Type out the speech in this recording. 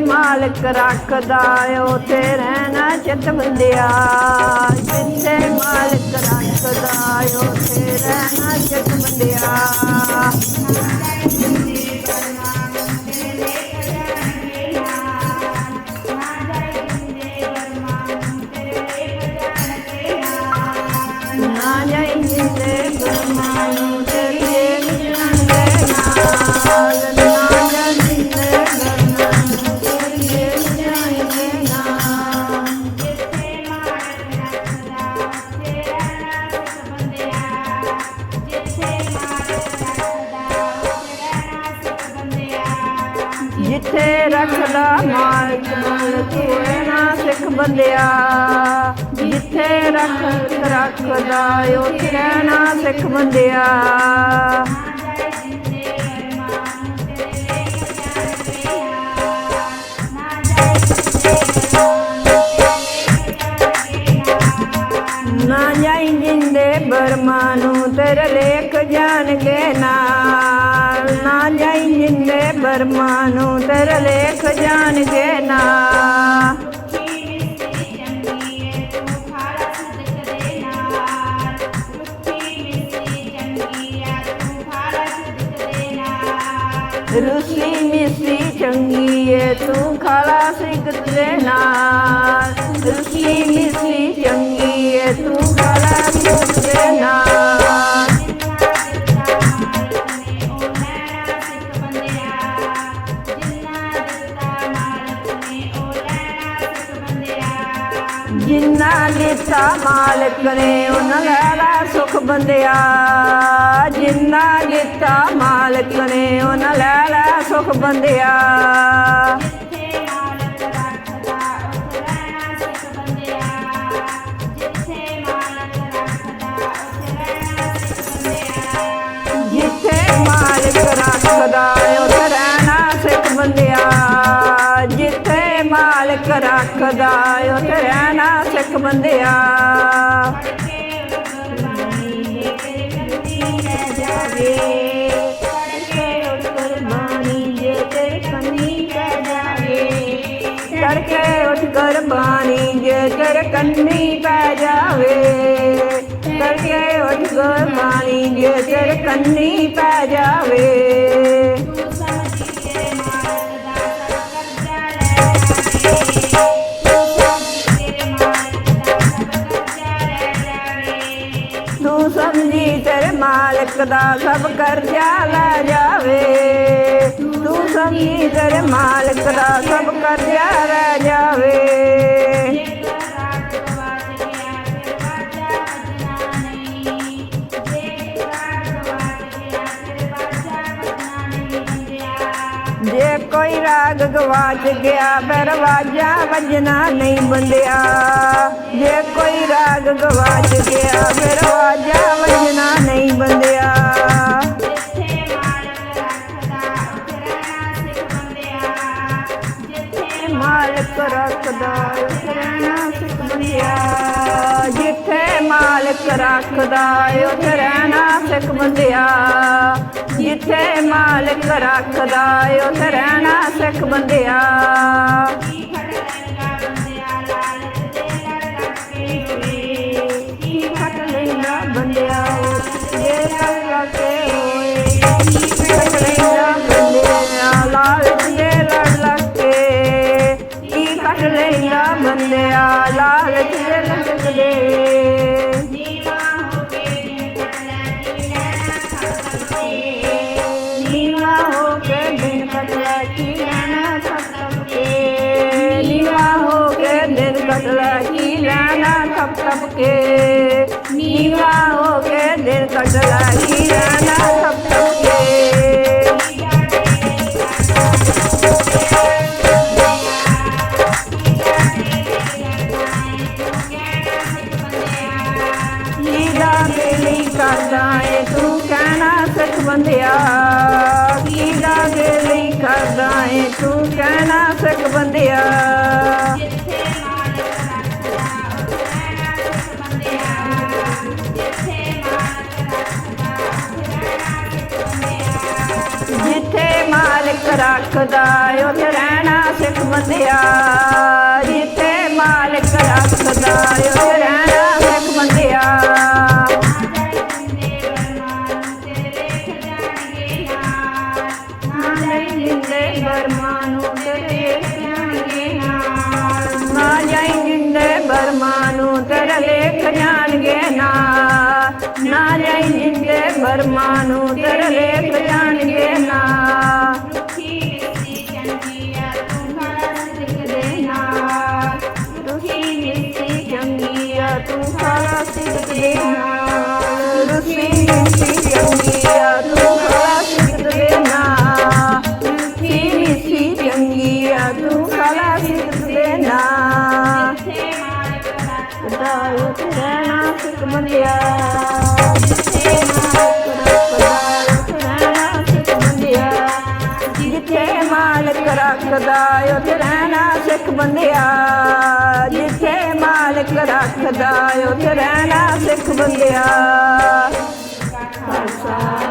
ਮਾਲਕ ਰੱਖਦਾ ਉਥੇ ਰਹਿਣਾ ਚਿਤ ਬੰਦਿਆ ਜਿੱਥੇ ਮਾਲਕ ਰੱਖਦਾ ਉਥੇ ਰਹਿਣਾ ਚਿਤ ਬੰਦਿਆ ਜਿੱਥੇ ਰੱਖਦਾ ਮਾਲਕ ਮਾਲਕ ਹੋਏ ਨਾ ਸਿੱਖ ਬੰਦਿਆ। ਜਿੱਥੇ ਰੱਖ ਰੱਖਦਾ ਉੱਥੇ ਰਹਿਣਾ ਸਿੱਖ ਬੰਦਿਆ। ਨਾ ਜਾਈ ਜਿੰਦੇ ਬਰਮਾ ਨੂੰ ਤੇਰੇ ਲੇਖ ਜਾਣਗੇ ਨਾਲ। ਨਾ ਜਾਈ ਜਿੰਦੇ ਬਰਮਾ ਨੂੰ ਤੇਰੇ ਲੇਖ ਜਾਣਗੇ ਨਾਲ। ਰੁਸੀ ਮਿਸੀ ਚੰਗੀ ਏ ਤੂੰ ਖਾਲਾ ਸਿੱਖ ਦੇ ਨਾਲ ਰੁਸੀ ਮਿਸੀ ਚੰਗੀ ਜਿੰਨਾ ਲਿੱਤਾ ਮਾਲਕ ਨੇ ਉਹਨਾਂ ਲੈਲਾ ਸੁਖ ਬੰਦਿਆ। ਜਿੰਨਾ ਲਿੱਤਾ ਮਾਲਕ ਨੇ ਉਹਨਾਂ ਲੈਲਾ ਸੁਖ ਬੰਦਿਆ। ਤੜਕੇ ਉੱਠ ਕਰ ਬਾਣੀ ਜੇ ਕਰ ਕੰਨੀ ਪੈ ਜਾਵੇ। ਤੜਕੇ ਉੱਠ ਕਰ ਬਾਣੀ ਜੇ ਕਰ ਕੰਨੀ ਪੈ ਜਾਵੇ। ਮਾਲਕ ਦਾ ਸਭ ਕਰਜ਼ਾ ਲੈ ਜਾਵੇ। ਤੂੰ ਸਮਝੀ ਤੇਰੇ ਮਾਲਕ ਦਾ ਸਭ ਕਰਜ਼ਾ ਲੈ ਜਾਵੇ। ਜੇ ਕੋਈ ਰਾਗ ਗਵਾਚ ਗਿਆ ਫਿਰ ਵਾਜਾ ਵੱਜਣਾ ਨਹੀਂ ਬੰਦਿਆ। ਜੇ ਕੋਈ ਰਾਗ ਗਵਾਚ ਗਿਆ ਫਿਰ ਵਜਣਾ ਨਹੀਂ ਬੰਦਿਆ। ਮਾਲਕ ਰੱਖਦਾ ਉੱਥੇ ਰਹਿਣਾ ਸਿੱਖ ਬੰਦਿਆ। ਜਿੱਥੇ ਮਾਲਕ ਰੱਖਦਾ ਉੱਥੇ ਰਹਿਣਾ ਸਿੱਖ ਬੰਦਿਆ। ਸਭ ਸਭ ਕੇ ਨੀਵਾ ਹੋ ਕੇ ਦਿਨ ਕਟਲਾ ਕੀ ਲੈਣਾ ਸਭ ਸਭ ਕੇ ਲੀਦਾ ਬੇਲੀ ਕਰਦਾ ਏ ਤੂੰ ਕਹਿਣਾ ਸਿੱਖ ਬੰਦਿਆ ਲੀਦਾ ਬੇਲੀ ਕਰਦਾ ਏ ਰੱਖਦਾ ਉੱਥੇ ਰਹਿਣਾ ਸਿੱਖ ਬੰਦਿਆ ਜਿੱਥੇ ਮਾਲਕ ਰੱਖਦਾ ਉੱਥੇ ਰਹਿਣਾ ਸਿੱਖ ਬੰਦਿਆ ਨਾ ਜਾਈ ਜਿੰਦੇ ਬਰਮਾਨ ਤੇਰੇ ਜਾਣਗੇ ਨਾਲ ਨਾ ਜਾਈ ਲੇਖ ਜਾਣਗੇ ਨਾ ਨਾ ਜਾਈ ਜਿੰਦੇ ਬਰਮਾਂ ਨੂੰ ਤੇਰੇ ਰੱਖਦਾ ਖੁਦਾ ਉਤ ਰਹਿਣਾ ਸਿੱਖ ਬੰਦਿਆ ਜਿੱਥੇ ਮਾਲਕ ਰੱਖਦਾ ਉਥੇ ਰਹਿਣਾ ਸਿੱਖ ਬੰਦਿਆ। ਖਾਲਸਾ।